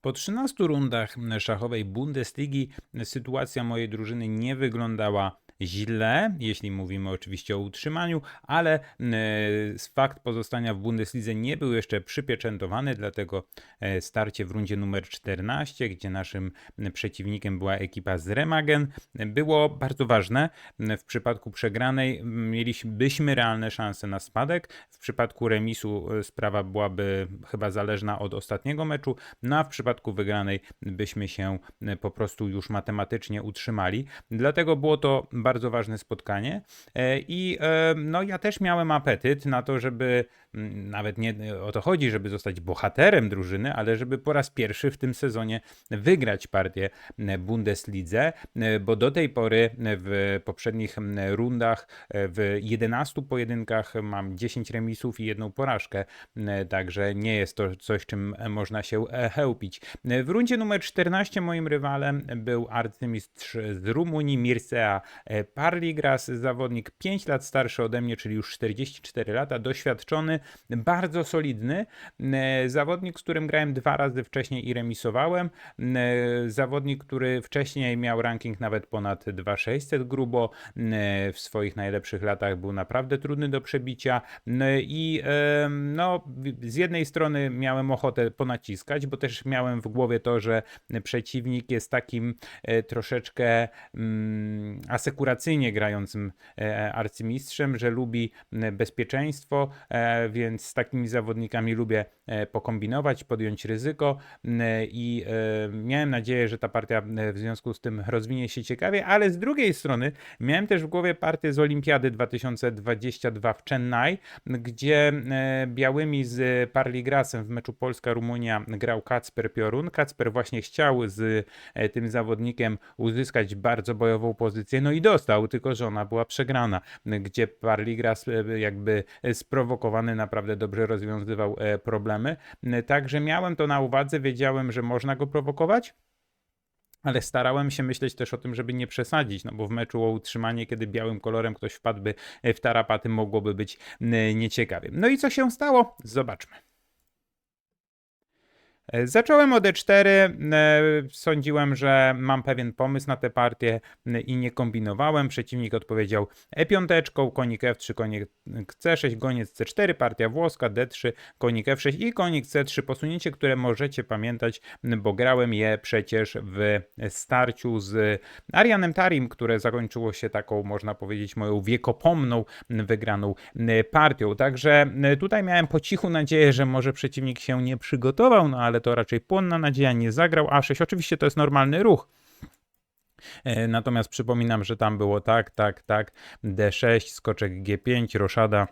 Po 13 rundach szachowej Bundesligi sytuacja mojej drużyny nie wyglądała źle, jeśli mówimy oczywiście o utrzymaniu, ale e, fakt pozostania w Bundeslidze nie był jeszcze przypieczętowany, dlatego e, starcie w rundzie numer 14, gdzie naszym przeciwnikiem była ekipa z Remagen, było bardzo ważne. W przypadku przegranej mielibyśmy realne szanse na spadek, w przypadku remisu e, sprawa byłaby chyba zależna od ostatniego meczu, no a w przypadku wygranej byśmy się po prostu już matematycznie utrzymali. Dlatego było to bardzo ważne spotkanie. E, i e, no ja też miałem apetyt na to, żeby nawet nie o to chodzi, żeby zostać bohaterem drużyny, ale żeby po raz pierwszy w tym sezonie wygrać partię Bundeslidze, bo do tej pory w poprzednich rundach w 11 pojedynkach mam 10 remisów i jedną porażkę, także nie jest to coś, czym można się chełpić. W rundzie numer 14 moim rywalem był arcymistrz z Rumunii Mircea Parligras, zawodnik 5 lat starszy ode mnie, czyli już 44 lata, doświadczony, bardzo solidny, e, zawodnik, z którym grałem dwa razy wcześniej i remisowałem, e, zawodnik, który wcześniej miał ranking nawet ponad 2600 grubo, e, w swoich najlepszych latach był naprawdę trudny do przebicia. I no, z jednej strony miałem ochotę ponaciskać, bo też miałem w głowie to, że przeciwnik jest takim troszeczkę mm, asekuracyjnym, tradycyjnie grającym arcymistrzem, że lubi bezpieczeństwo, więc z takimi zawodnikami lubię e, pokombinować, podjąć ryzyko i miałem nadzieję, że ta partia w związku z tym rozwinie się ciekawie, ale z drugiej strony miałem też w głowie partię z Olimpiady 2022 w Chennai, gdzie białymi z Parligrasem w meczu Polska-Rumunia grał Kacper Piorun. Kacper właśnie chciał z tym zawodnikiem uzyskać bardzo bojową pozycję, no i dostał tylko że ona była przegrana, gdzie Parligras e, jakby sprowokowany naprawdę dobrze rozwiązywał e, problemy. Także miałem to na uwadze, wiedziałem, że można go prowokować. Ale starałem się myśleć też o tym, żeby nie przesadzić, no bo w meczu o utrzymanie, kiedy białym kolorem ktoś wpadłby w tarapaty, mogłoby być nieciekawie. No i co się stało? Zobaczmy. E, zacząłem od E4, e, sądziłem, że mam pewien pomysł na tę partię i nie kombinowałem. Przeciwnik odpowiedział E5, konik F3, konik C6, goniec C4, partia włoska, D3, konik F6 i konik C3. Posunięcie, które możecie pamiętać, bo grałem je przecież w starciu z Arianem Tarim, które zakończyło się taką, można powiedzieć, moją wiekopomną wygraną partią. Także tutaj miałem po cichu nadzieję, że może przeciwnik się nie przygotował, no ale to raczej płonna nadzieja, nie zagrał A6. Oczywiście to jest normalny ruch. E, natomiast przypominam, że tam było tak, tak, tak, D6, skoczek G5, roszada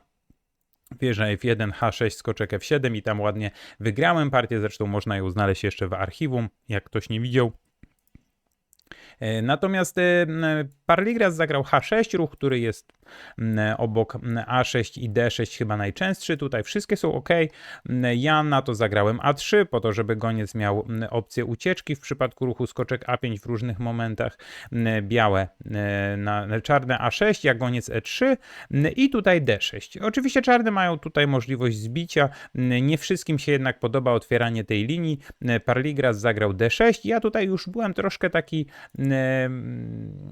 wieża F1, H6, skoczek F7 i tam ładnie wygrałem partię, zresztą można ją znaleźć jeszcze w archiwum, jak ktoś nie widział. E, natomiast e, Parligras zagrał H6, ruch, który jest obok A6 i D6 chyba najczęstszy. Tutaj wszystkie są ok. Ja na to zagrałem A3 po to, żeby goniec miał opcję ucieczki w przypadku ruchu skoczek A5 w różnych momentach. Białe na czarne A6, jak goniec E3 i tutaj D6. Oczywiście czarne mają tutaj możliwość zbicia. Nie wszystkim się jednak podoba otwieranie tej linii. Parligras zagrał D6. Ja tutaj już byłem troszkę taki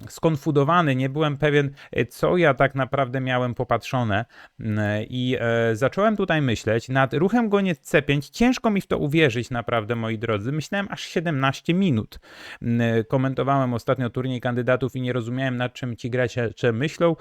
skonfudowany, nie byłem pewien, co ja tak naprawdę miałem popatrzone i e, zacząłem tutaj myśleć nad ruchem goniec C5. Ciężko mi w to uwierzyć, naprawdę, moi drodzy. Myślałem aż 17 minut. Komentowałem ostatnio turniej kandydatów i nie rozumiałem, nad czym ci gracze myślą,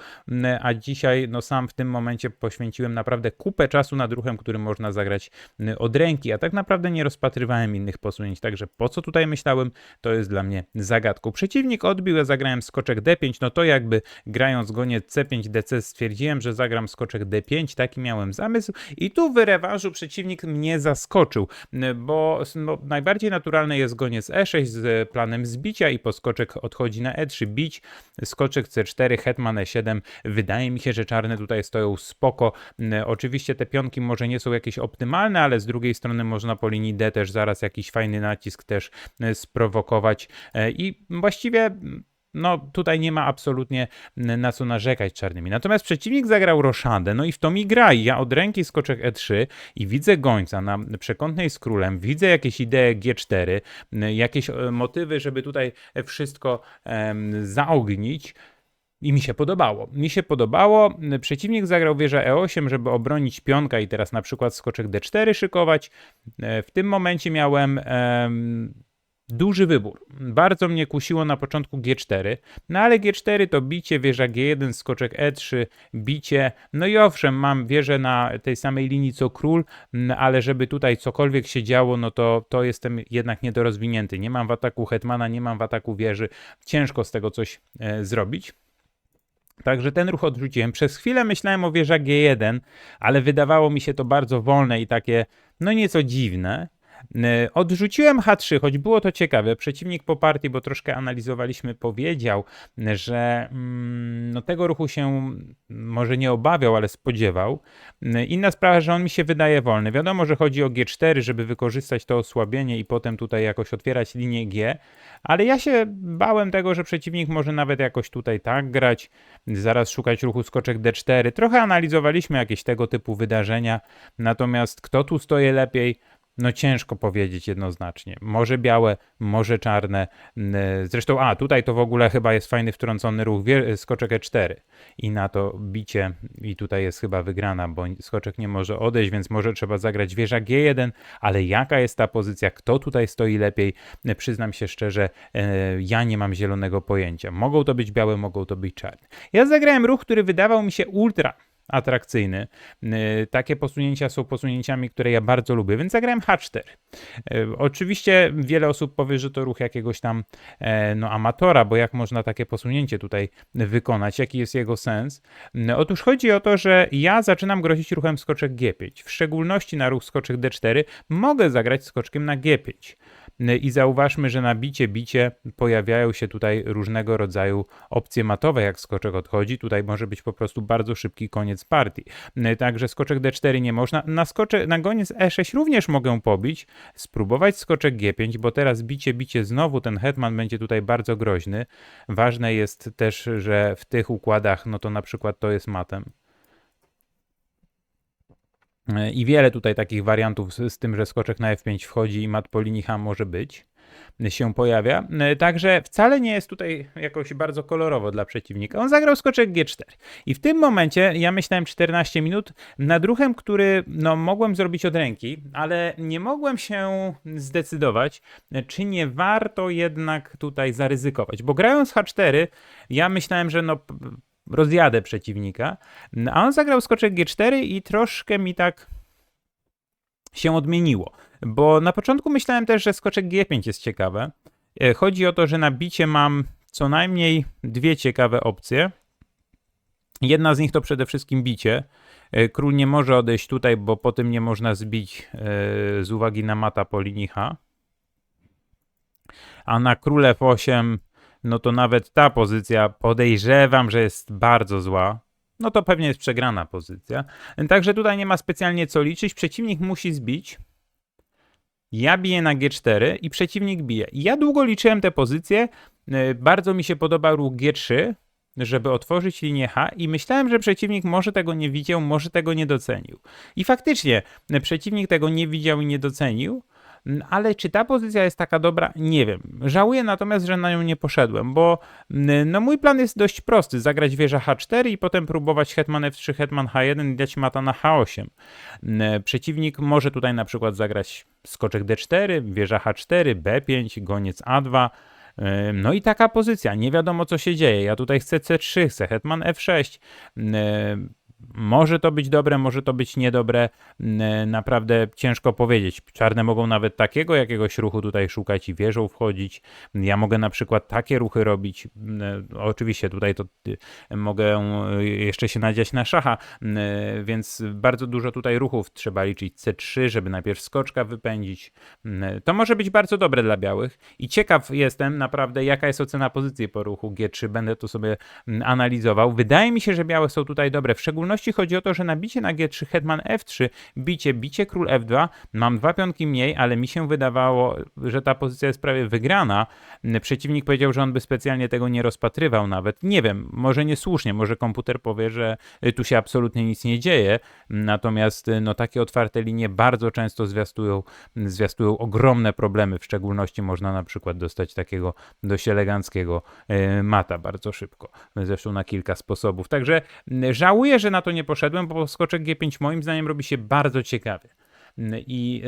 a dzisiaj, no sam w tym momencie poświęciłem naprawdę kupę czasu nad ruchem, który można zagrać od ręki, a tak naprawdę nie rozpatrywałem innych posunięć. Także po co tutaj myślałem, to jest dla mnie zagadką. Przeciwnik odbił, ja zagrałem skoczek D5, no to jakby grając goniec C5, DC stwierdziłem, że zagram skoczek D5, taki miałem zamysł i tu w rewanżu przeciwnik mnie zaskoczył, bo no, najbardziej naturalne jest goniec E6 z planem zbicia i poskoczek odchodzi na E3, bić, skoczek C4, hetman E7, wydaje mi się, że czarne tutaj stoją spoko, oczywiście te pionki może nie są jakieś optymalne, ale z drugiej strony można po linii D też zaraz jakiś fajny nacisk też sprowokować i właściwie no tutaj nie ma absolutnie na co narzekać czarnymi. Natomiast przeciwnik zagrał roszadę, no i w to mi gra. I ja od ręki skoczek E3 i widzę gońca na przekątnej z królem, widzę jakieś idee G4, n- jakieś e, motywy, żeby tutaj wszystko em, zaognić. I mi się podobało. Mi się podobało. Przeciwnik zagrał wieżę E8, żeby obronić pionka i teraz na przykład skoczek D4 szykować. E, W tym momencie miałem em, duży wybór. Bardzo mnie kusiło na początku G4, no ale G4 to bicie, wieża G1, skoczek E3, bicie. No i owszem, mam wieżę na tej samej linii co król, ale żeby tutaj cokolwiek się działo, no to, to jestem jednak niedorozwinięty. Nie mam w ataku hetmana, nie mam w ataku wieży. Ciężko z tego coś e, zrobić. Także ten ruch odrzuciłem. Przez chwilę myślałem o wieża G1, ale wydawało mi się to bardzo wolne i takie, no nieco dziwne. Yy, Odrzuciłem H3, choć było to ciekawe. Przeciwnik po partii, bo troszkę analizowaliśmy, powiedział, że mm, no tego ruchu się może nie obawiał, ale spodziewał. Yy, Inna sprawa, że on mi się wydaje wolny. Wiadomo, że chodzi o G4, żeby wykorzystać to osłabienie i potem tutaj jakoś otwierać linię G, ale ja się bałem tego, że przeciwnik może nawet jakoś tutaj tak grać, zaraz szukać ruchu skoczek D4. Trochę analizowaliśmy jakieś tego typu wydarzenia, natomiast kto tu stoi lepiej? No ciężko powiedzieć jednoznacznie. Może białe, może czarne. Zresztą, a tutaj to w ogóle chyba jest fajny wtrącony ruch skoczek E4 i na to bicie i tutaj jest chyba wygrana, bo skoczek nie może odejść, więc może trzeba zagrać wieża G1, ale jaka jest ta pozycja, kto tutaj stoi lepiej, przyznam się szczerze, e, ja nie mam zielonego pojęcia. Mogą to być białe, mogą to być czarne. Ja zagrałem ruch, który wydawał mi się ultra atrakcyjny. Y, Takie posunięcia są posunięciami, które ja bardzo lubię, więc zagrałem H4. Y, Oczywiście wiele osób powie, że to ruch jakiegoś tam e, no, amatora, bo jak można takie posunięcie tutaj wykonać, jaki jest jego sens? Y, Otóż chodzi o to, że ja zaczynam grozić ruchem skoczek G5. W szczególności na ruch skoczek D4 mogę zagrać skoczkiem na G5. Y, I zauważmy, że na bicie, bicie pojawiają się tutaj różnego rodzaju opcje matowe, jak skoczek odchodzi. Tutaj może być po prostu bardzo szybki koniec partii. Y, Także skoczek D4 nie można. Na, skocze, na goniec E6 również mogę pobić, spróbować skoczek G5, bo teraz bicie, bicie znowu ten hetman będzie tutaj bardzo groźny. Ważne jest też, że w tych układach, no to na przykład to jest matem. Y, I wiele tutaj takich wariantów z, z tym, że skoczek na F5 wchodzi i mat po linii H może być się pojawia. Y, Także wcale nie jest tutaj jakoś bardzo kolorowo dla przeciwnika. On zagrał skoczek G4. I w tym momencie ja myślałem 14 minut nad ruchem, który no, mogłem zrobić od ręki, ale nie mogłem się zdecydować, czy nie warto jednak tutaj zaryzykować. Bo grając H4, ja myślałem, że no. Rozjadę przeciwnika, a on zagrał skoczek G4 i troszkę mi tak się odmieniło. Bo na początku myślałem też, że skoczek G5 jest ciekawe. E, Chodzi o to, że na bicie mam co najmniej dwie ciekawe opcje. Jedna z nich to przede wszystkim bicie. E, Król nie może odejść tutaj, bo po tym nie można zbić e, z uwagi na mata po linii H. A na król F8, no to nawet ta pozycja podejrzewam, że jest bardzo zła. No to pewnie jest przegrana pozycja. Także tutaj nie ma specjalnie co liczyć. Przeciwnik musi zbić. Ja biję na G4 i przeciwnik bije. Ja długo liczyłem te pozycje. Yy, Bardzo mi się podoba ruch G3, żeby otworzyć linię H i myślałem, że przeciwnik może tego nie widział, może tego nie docenił. I faktycznie yy, przeciwnik tego nie widział i nie docenił. Mm, Ale czy ta pozycja jest taka dobra? Nie wiem. Żałuję natomiast, że na nią nie poszedłem, bo mm, no mój plan jest dość prosty. Zagrać wieża H4 i potem próbować hetman F3, hetman H1 i dać mata na H8. Mm, Przeciwnik może tutaj na przykład zagrać skoczek D4, wieża H4, B5, goniec A2. Ym, No i taka pozycja, nie wiadomo co się dzieje. Ja tutaj chcę C3, chcę hetman F6. Może to być dobre, może to być niedobre. Ym, Naprawdę ciężko powiedzieć. Czarne mogą nawet takiego jakiegoś ruchu tutaj szukać i wieżą wchodzić. Ja mogę na przykład takie ruchy robić. Ym, Oczywiście tutaj to y, mogę y, jeszcze się nadziać na szacha, y, więc bardzo dużo tutaj ruchów trzeba liczyć. C3, żeby najpierw skoczka wypędzić. To może być bardzo dobre dla białych i ciekaw jestem naprawdę, jaka jest ocena pozycji po ruchu G3. Będę to sobie mm, analizował. Wydaje mi się, że białe są tutaj dobre, w szczególności szczególności chodzi o to, że na bicie na G3 hetman F3, bicie, bicie król F2, mam dwa pionki mniej, ale mi się wydawało, że ta pozycja jest prawie wygrana. Przeciwnik powiedział, że on by specjalnie tego nie rozpatrywał nawet. Nie wiem, może niesłusznie, może komputer powie, że tu się absolutnie nic nie dzieje, natomiast no, takie otwarte linie bardzo często zwiastują, zwiastują ogromne problemy, w szczególności można na przykład dostać takiego dość eleganckiego e, mata bardzo szybko, zresztą na kilka sposobów. Także żałuję, że na to nie poszedłem, bo skoczek G5 moim zdaniem robi się bardzo ciekawy. I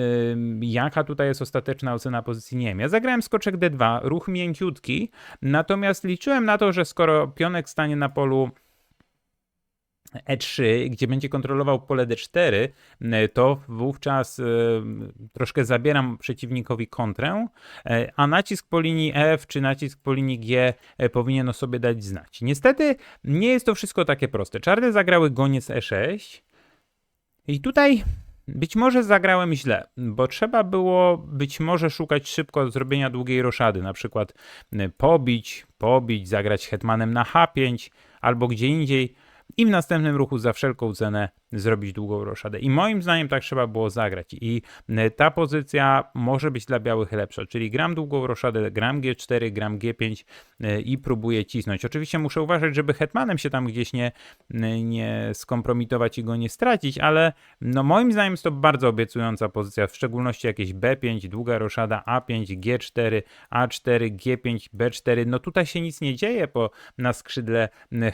y, jaka tutaj jest ostateczna ocena pozycji? Nie wiem. Ja zagrałem skoczek D2, ruch mięciutki, natomiast liczyłem na to, że skoro pionek stanie na polu E3, gdzie będzie kontrolował pole D4, to wówczas troszkę zabieram przeciwnikowi kontrę, a nacisk po linii F czy nacisk po linii G powinien sobie dać znać. Niestety nie jest to wszystko takie proste. Czarne zagrały goniec E6 i tutaj być może zagrałem źle, bo trzeba było być może szukać szybko zrobienia długiej roszady, na przykład pobić, pobić, zagrać hetmanem na H5 albo gdzie indziej i w następnym ruchu za wszelką cenę zrobić długą roszadę. I moim zdaniem tak trzeba było zagrać. I e, ta pozycja może być dla białych lepsza, czyli gram długą roszadę, gram G4, gram G5 e, i próbuję cisnąć. Oczywiście muszę uważać, żeby hetmanem się tam gdzieś nie, nie skompromitować i go nie stracić, ale no moim zdaniem jest to bardzo obiecująca pozycja, w szczególności jakieś B5, długa roszada, A5, G4, A4, G5, B4. No tutaj się nic nie dzieje po, na skrzydle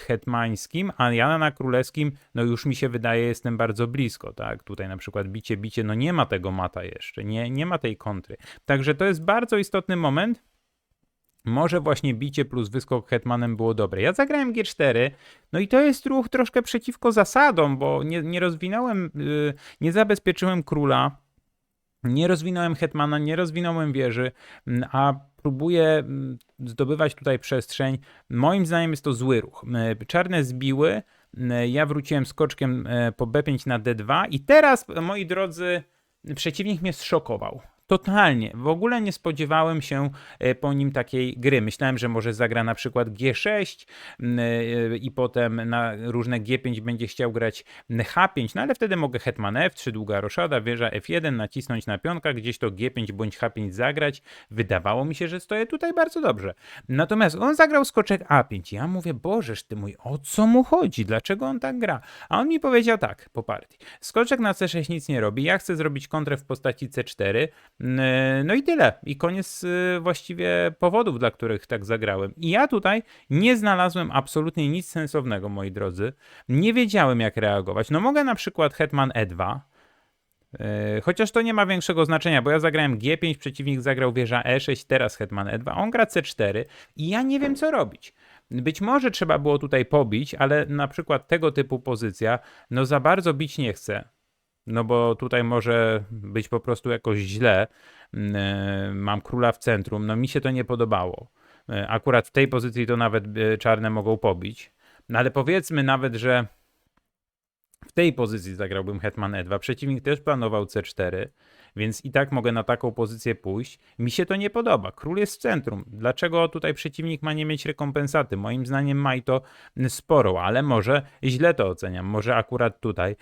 hetmańskim, a ja na królewskim, no już mi się wydaje, jestem bardzo blisko, tak? Tutaj na przykład bicie, bicie, no nie ma tego mata jeszcze, nie, nie ma tej kontry. Także to jest bardzo istotny moment. Może właśnie bicie plus wyskok hetmanem było dobre. Ja zagrałem G4, no i to jest ruch troszkę przeciwko zasadom, bo nie, nie rozwinąłem, yy, nie zabezpieczyłem króla, nie rozwinąłem hetmana, nie rozwinąłem wieży, mm, a próbuję mm, zdobywać tutaj przestrzeń. Moim zdaniem jest to zły ruch. Yy, czarne zbiły, ja wróciłem skoczkiem e, po B5 na D2 i teraz, moi drodzy, przeciwnik mnie zszokował. Totalnie. W ogóle nie spodziewałem się e, po nim takiej gry. Myślałem, że może zagra na przykład G6 e, i potem na różne G5 będzie chciał grać H5, no ale wtedy mogę hetman F3, długa roszada, wieża F1, nacisnąć na pionka, gdzieś to G5 bądź H5 zagrać. Wydawało mi się, że stoję tutaj bardzo dobrze. Natomiast on zagrał skoczek A5. Ja mówię, bożeż ty mój, o co mu chodzi? Dlaczego on tak gra? A on mi powiedział tak po partii. Skoczek na C6 nic nie robi, ja chcę zrobić kontrę w postaci C4, no i tyle. I koniec y, właściwie powodów, dla których tak zagrałem. I ja tutaj nie znalazłem absolutnie nic sensownego, moi drodzy. Nie wiedziałem, jak reagować. No mogę na przykład Hetman E2, y, Chociaż to nie ma większego znaczenia, bo ja zagrałem G5, przeciwnik zagrał wieża E6, teraz Hetman E2, on gra C4 i ja nie wiem co robić. Być może trzeba było tutaj pobić, ale na przykład tego typu pozycja, no za bardzo bić nie chcę. No bo tutaj może być po prostu jakoś źle. Mm, e, mam króla w centrum, no mi się to nie podobało. E, akurat w tej pozycji to nawet e, czarne mogą pobić. No ale powiedzmy nawet, że w tej pozycji zagrałbym hetman e2. Przeciwnik też planował c4 więc i tak mogę na taką pozycję pójść. Mi się to nie podoba. Król jest w centrum. Dlaczego tutaj przeciwnik ma nie mieć rekompensaty? Moim zdaniem ma i to sporo, ale może źle to oceniam. Może akurat tutaj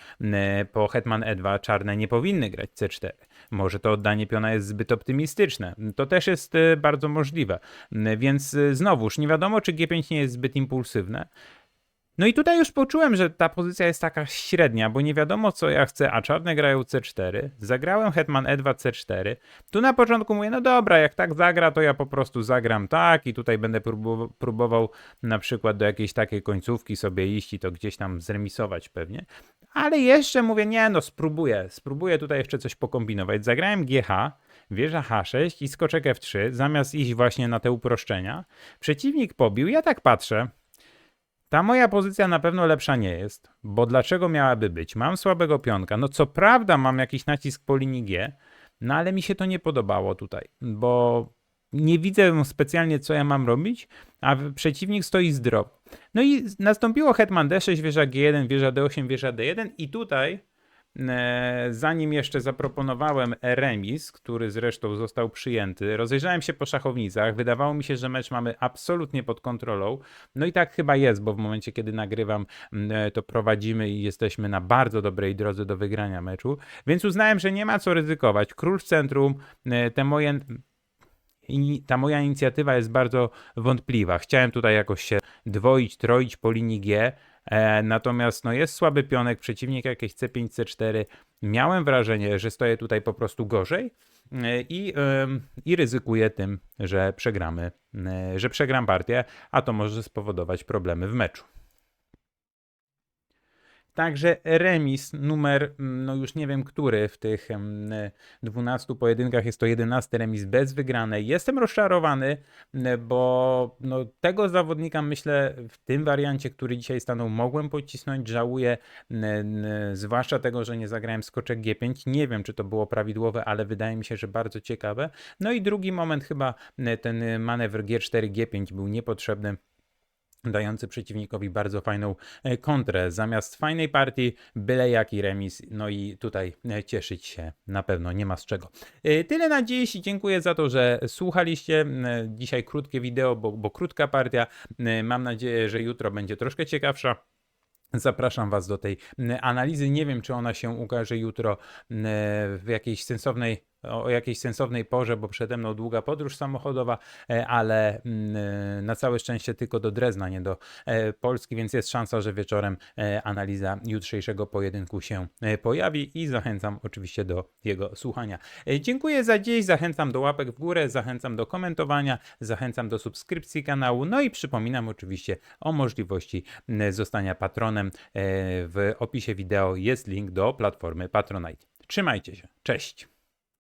po hetman e2 czarne nie powinny grać c4. Może to oddanie piona jest zbyt optymistyczne. To też jest e, bardzo możliwe. Więc e, znowuż nie wiadomo, czy G5 nie jest zbyt impulsywne. No i tutaj już poczułem, że ta pozycja jest taka średnia, bo nie wiadomo co ja chcę, a czarne grają C4. Zagrałem hetman E2 C4. Tu na początku mówię, no dobra, jak tak zagra, to ja po prostu zagram tak i tutaj będę próbował, na przykład do jakiejś takiej końcówki sobie iść i to gdzieś tam zremisować pewnie. Ale jeszcze mówię, nie no, spróbuję, spróbuję tutaj jeszcze coś pokombinować. Zagrałem GH, wieża H6 i skoczek F3, zamiast iść właśnie na te uproszczenia. Przeciwnik pobił, ja tak patrzę, ta moja pozycja na pewno lepsza nie jest, bo dlaczego miałaby być? Mam słabego pionka. No co prawda mam jakiś nacisk po linii G, no ale mi się to nie podobało tutaj, bo nie widzę specjalnie co ja mam robić, a przeciwnik stoi zdrowo. No i nastąpiło hetman D6, wieża G1, wieża D8, wieża D1 i tutaj zanim jeszcze zaproponowałem remis, który zresztą został przyjęty, rozejrzałem się po szachownicach. Wydawało mi się, że mecz mamy absolutnie pod kontrolą. No i tak chyba jest, bo w momencie, kiedy nagrywam, e, to prowadzimy i jesteśmy na bardzo dobrej drodze do wygrania meczu. Więc uznałem, że nie ma co ryzykować. Król w centrum, e, te moje i ta moja inicjatywa jest bardzo wątpliwa. Chciałem tutaj jakoś się dwoić, troić po linii G, e, natomiast no jest słaby pionek, przeciwnik jakieś C5, C4. Miałem wrażenie, że stoję tutaj po prostu gorzej e, i, i ryzykuję tym, że przegramy, e, że przegram partię, a to może spowodować problemy w meczu. Także remis numer, mm, no już nie wiem który w tych em, 12 pojedynkach, jest to 11 remis bez wygranej. Jestem rozczarowany, m, bo no, tego zawodnika myślę w tym wariancie, który dzisiaj stanął, mogłem pocisnąć. Żałuję, zwłaszcza tego, że nie zagrałem skoczek G5. Nie wiem, czy to było prawidłowe, ale wydaje mi się, że bardzo ciekawe. No i drugi moment chyba ten manewr G4, G5 był niepotrzebny dający przeciwnikowi bardzo fajną e, kontrę. Zamiast fajnej partii, byle jaki remis. No i tutaj e, cieszyć się na pewno nie ma z czego. E, Tyle na dziś. Dziękuję za to, że słuchaliście. Dzisiaj krótkie wideo, bo, bo krótka partia. Mam nadzieję, że jutro będzie troszkę ciekawsza. Zapraszam Was do tej analizy. Nie wiem, czy ona się ukaże jutro w jakiejś sensownej, o jakiejś sensownej porze, bo przede mną długa podróż samochodowa, e, ale mm, na całe szczęście tylko do Drezna, nie do e, Polski, więc jest szansa, że wieczorem e, analiza jutrzejszego pojedynku się e, pojawi i zachęcam oczywiście do jego słuchania. E, Dziękuję za dziś, zachęcam do łapek w górę, zachęcam do komentowania, zachęcam do subskrypcji kanału, no i przypominam oczywiście o możliwości zostania patronem. E, W opisie wideo jest link do platformy Patronite. Trzymajcie się, cześć!